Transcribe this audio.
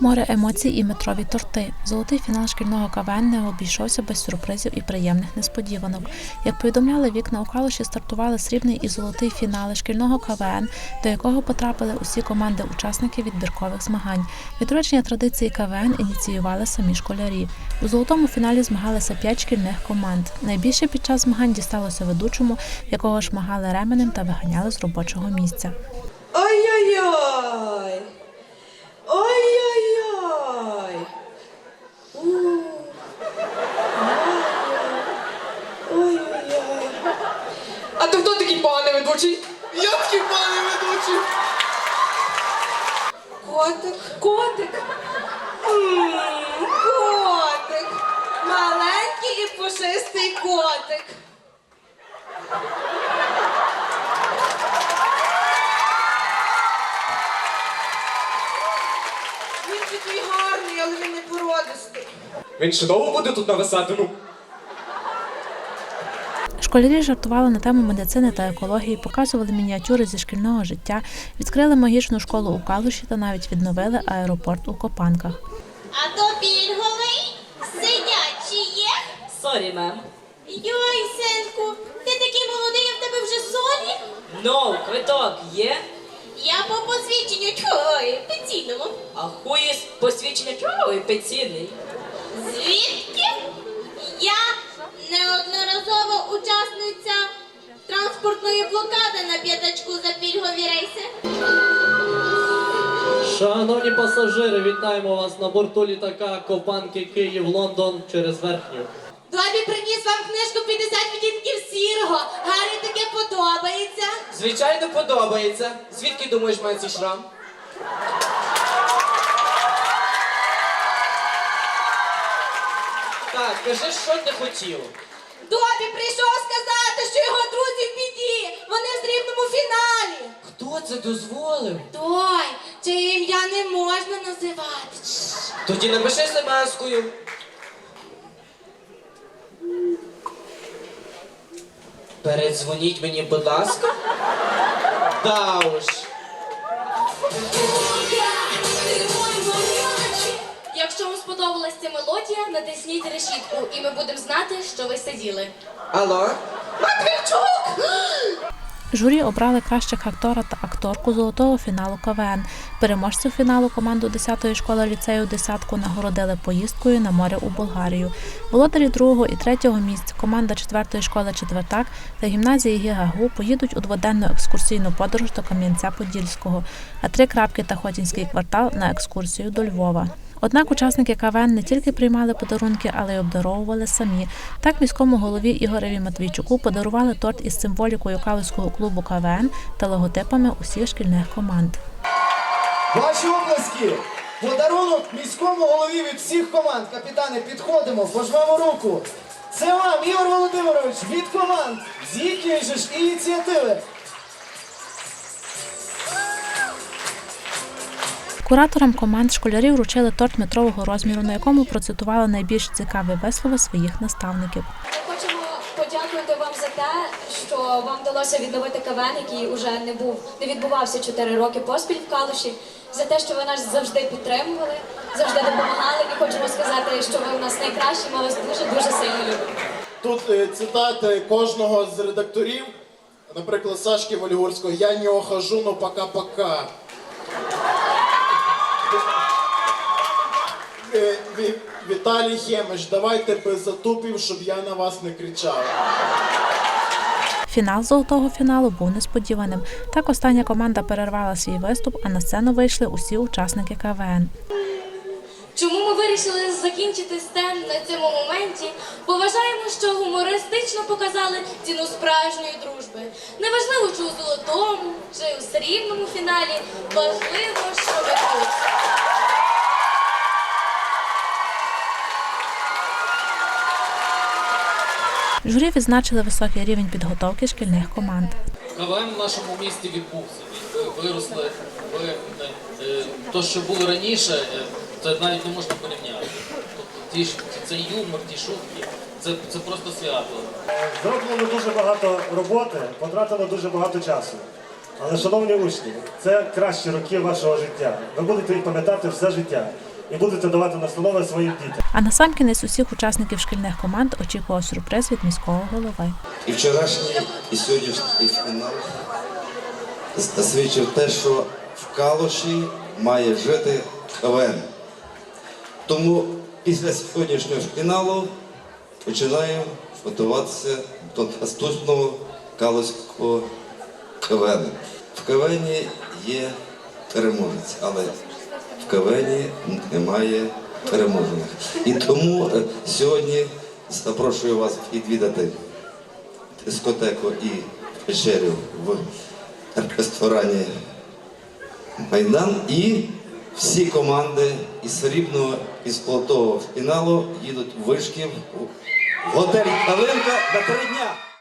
Море емоцій і метрові торти. Золотий фінал шкільного КВН не обійшовся без сюрпризів і приємних несподіванок. Як повідомляли вікна у Калуші, стартували срібний і золотий фінали шкільного КВН, до якого потрапили усі команди учасників відбіркових змагань. Відродження традиції КВН ініціювали самі школярі. У золотому фіналі змагалися п'ять шкільних команд. Найбільше під час змагань дісталося ведучому, якого шмагали ременем та виганяли з робочого місця. Ой-ой-ой! А то хто такий пане ведучий? Я такий пане ведучий. Котик. Котик. М, Котик. Маленький і пушистий котик. Він такий гарний, але він не породистий. Він ще довго буде тут нависати? Ну, Школярі жартували на тему медицини та екології, показували мініатюри зі шкільного життя, відкрили магічну школу у Калуші та навіть відновили аеропорт у Копанках. А то пільговий? Сидячий є? Сорі, мем. Йой, синку, ти такий молодий, а в тебе вже зорі? Ну, квиток є? Я по посвідченню чую, пенсійному. А хує посвідчення чого і пенсійний? Звідки? Я неодноразова блокади на п'ятачку за пільгові рейси. Шановні пасажири, вітаємо вас на борту літака Копанки Київ-Лондон через верхню. Добі приніс вам книжку 50 відтінків сірого. Гаррі таке подобається. звичайно, подобається. Звідки думаєш, має цей шрам? Так, кажи, що ти хотів. Добі прийшов сказати, що його друзі. Вони в срібному фіналі. Хто це дозволив? Той, чиє ім'я не можна називати. Тоді напиши смс-кою. Передзвоніть мені, будь ласка. Да уж. Якщо вам сподобалась ця мелодія, натисніть решітку, і ми будемо знати, що ви сиділи. Алло? Матвійчук! Журі обрали кращих актора та акторку золотого фіналу КВН. Переможців фіналу команду 10-ї школи ліцею десятку нагородили поїздкою на море у Болгарію. Володарі другого і третього місць команда 4-ї школи Четвертак та гімназії ГІГАГУ поїдуть у дводенну екскурсійну подорож до Кам'янця-Подільського, а три крапки та Хотінський квартал на екскурсію до Львова. Однак учасники КВН не тільки приймали подарунки, але й обдаровували самі. Так міському голові Ігореві Матвійчуку подарували торт із символікою Калицького клубу КВН та логотипами усіх шкільних команд. Ваші обласки! Подарунок міському голові від всіх команд. Капітани, підходимо, пожмемо руку. Це вам, Ігор Володимирович, від команд з їхньої ж ініціативи. Кураторам команд школярі вручили торт метрового розміру, на якому процитували найбільш цікаві вислови своїх наставників. Ми хочемо подякувати вам за те, що вам вдалося відновити КВН, який уже не був не відбувався 4 роки поспіль в Калуші. За те, що ви нас завжди підтримували, завжди допомагали. І хочемо сказати, що ви у нас найкращі. Ми вас дуже дуже сильно любимо. Тут е, цитати кожного з редакторів, наприклад, Сашки Вольгурського «Я не ухожу, но пока-пока». Віталій Хемич, давайте без затупів, щоб я на вас не кричав. Фінал золотого фіналу був несподіваним. Так остання команда перервала свій виступ, а на сцену вийшли усі учасники КВН. Чому ми вирішили закінчити стенд на цьому моменті? Бо вважаємо, що гумористично показали ціну справжньої дружби. Неважливо, чи у золотому, чи у срібному фіналі. Важливо, що ви тут. Журі відзначили високий рівень підготовки шкільних команд. КВН в нашому місті відбувся. Ви виросли, ви е, е, то, що було раніше, е, це навіть не можна порівняти. Тобто ті ж цей юмор, ті шутки, це, це просто свято. Зроблено дуже багато роботи, потратило дуже багато часу. Але, шановні учні, це кращі роки вашого життя. Ви будете їх пам'ятати все життя і будете давати настанови своїм дітям. А насамкінець усіх учасників шкільних команд очікував сюрприз від міського голови. І вчорашній, і сьогоднішній фінал засвідчив те, що в Калуші має жити КВН. Тому після сьогоднішнього фіналу починаємо готуватися до наступного Калуського КВН. В КВН є переможець, але в КВН немає переможених. І тому е, сьогодні запрошую вас відвідати дискотеку і вечерю в ресторані Майдан. І всі команди із срібного і золотого фіналу їдуть в вишків в готель Калинка на три дня.